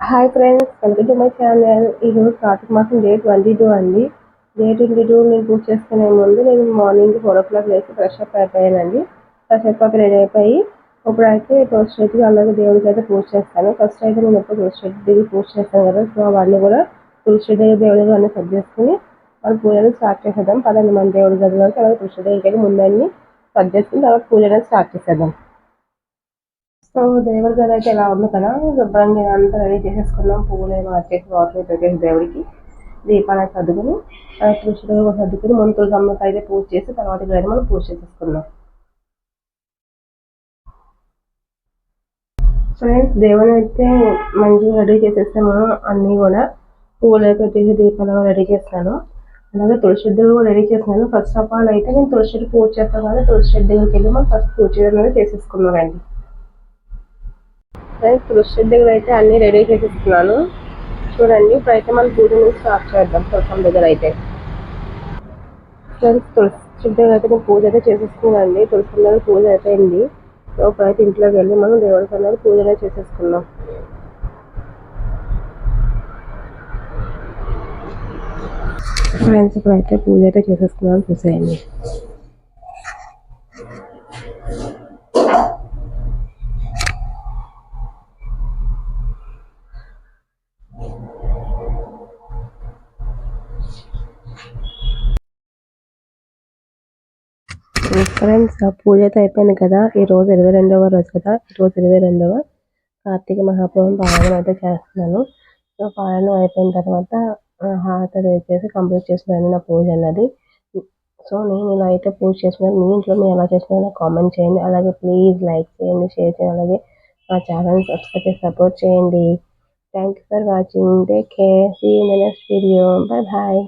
Hi friends welcome to my channel ఈరోజు కార్తీక మాసం day twenty two అండి. డే ట్వంటీ టూ నేను పూజ చేసుకునే ముందు నేను మార్నింగ్ ఫోర్ ఓ క్లాక్ లేచి ఫ్రెష్ అప్ అయిపోయానండి. ఫ్రెష్ అప్ రెడీ అయిపోయి ఇప్పుడైతే టోస్ట్ చెట్టుకి అలాగే దేవుడికి అయితే పూజ చేస్తాను. ఫస్ట్ అయితే నేను ఎప్పుడు టోస్ట్ చెట్టు పూజ చేస్తాను కదా సో అవన్నీ కూడా తులసి చెట్టు దగ్గర దేవుడికి అన్నీ సెట్ చేసుకుని వాళ్ళు పూజను స్టార్ట్ చేసేద్దాం. పదండి మన దేవుడి గదిలోకి అలాగే తులసి దగ్గరికి ముందన్ని సెట్ చేసుకుని తర్వాత పూజ అనేది స్టార్ట్ చేసేద్దాం. సో దేవుడి గది అయితే ఎలా ఉంది కదా? శుభ్రంగా అంతా రెడీ చేసేసుకున్నాం. పువ్వులు ఏమో వచ్చేసి వాటర్ పెట్టేసి దేవుడికి దీపాలను సర్దుకుని తులసి కూడా సర్దుకుని ముందు తులసమ్మకి అయితే పూజ చేసి తర్వాత ఇక్కడ మనం పూజ చేసేసుకున్నాం ఫ్రెండ్స్ దేవుని అయితే మంచిగా రెడీ చేసేసాము అన్నీ కూడా. పువ్వులు పెట్టేసి దీపాలు రెడీ చేస్తాను అలాగే తులసి దగ్గర కూడా రెడీ చేస్తున్నాను. ఫస్ట్ ఆఫ్ ఆల్ అయితే నేను తులసి పూజ చేస్తాను కానీ తులసి దగ్గరికి వెళ్ళి మనం ఫస్ట్ పూజ అనేది చేసేసుకున్నామండి ఫ్రెండ్స్ కృషి దగ్గర అయితే అన్ని రెడీ చేసేస్తున్నాను. చూడండి ఇప్పుడైతే మనం పూజని స్టార్ట్ చేద్దాం. తులసం దగ్గర అయితే. ఫ్రెండ్స్ తులసి దగ్గర అయితే నేను పూజ అయితే చేసేసుకున్నానండి. తులసి దగ్గర పూజ అయిపోయింది. సో ఇప్పుడైతే ఇంట్లోకి వెళ్ళి మనం దేవుడి కన్నా పూజ చేసేసుకున్నాం ఫ్రెండ్స్ ఇప్పుడైతే పూజ అయితే చేసేసుకున్నాను. చూసేయండి. ఫ్రెండ్స్ పూజ అయితే అయిపోయింది కదా. ఈ రోజు ఇరవై రెండవ రోజు కదా. ఈ రోజు ఇరవై రెండవ. కార్తీక మహాప్రభు పారాయణం అయితే చేస్తున్నాను. సో పారాయణం అయిపోయిన తర్వాత హారత చేసి కంప్లీట్ చేసినాను నా పూజ అన్నది. సో నేను ఇలా అయితే పూజ చేసినాను మీ ఇంట్లో మీరు ఎలా చేసినారో కామెంట్ చేయండి. అలాగే ప్లీజ్ లైక్ చేయండి షేర్ చేయండి. అలాగే మా ఛానల్ సబ్స్క్రైబ్ చేసి సపోర్ట్ చేయండి. Thank you for watching take care see next video bye bye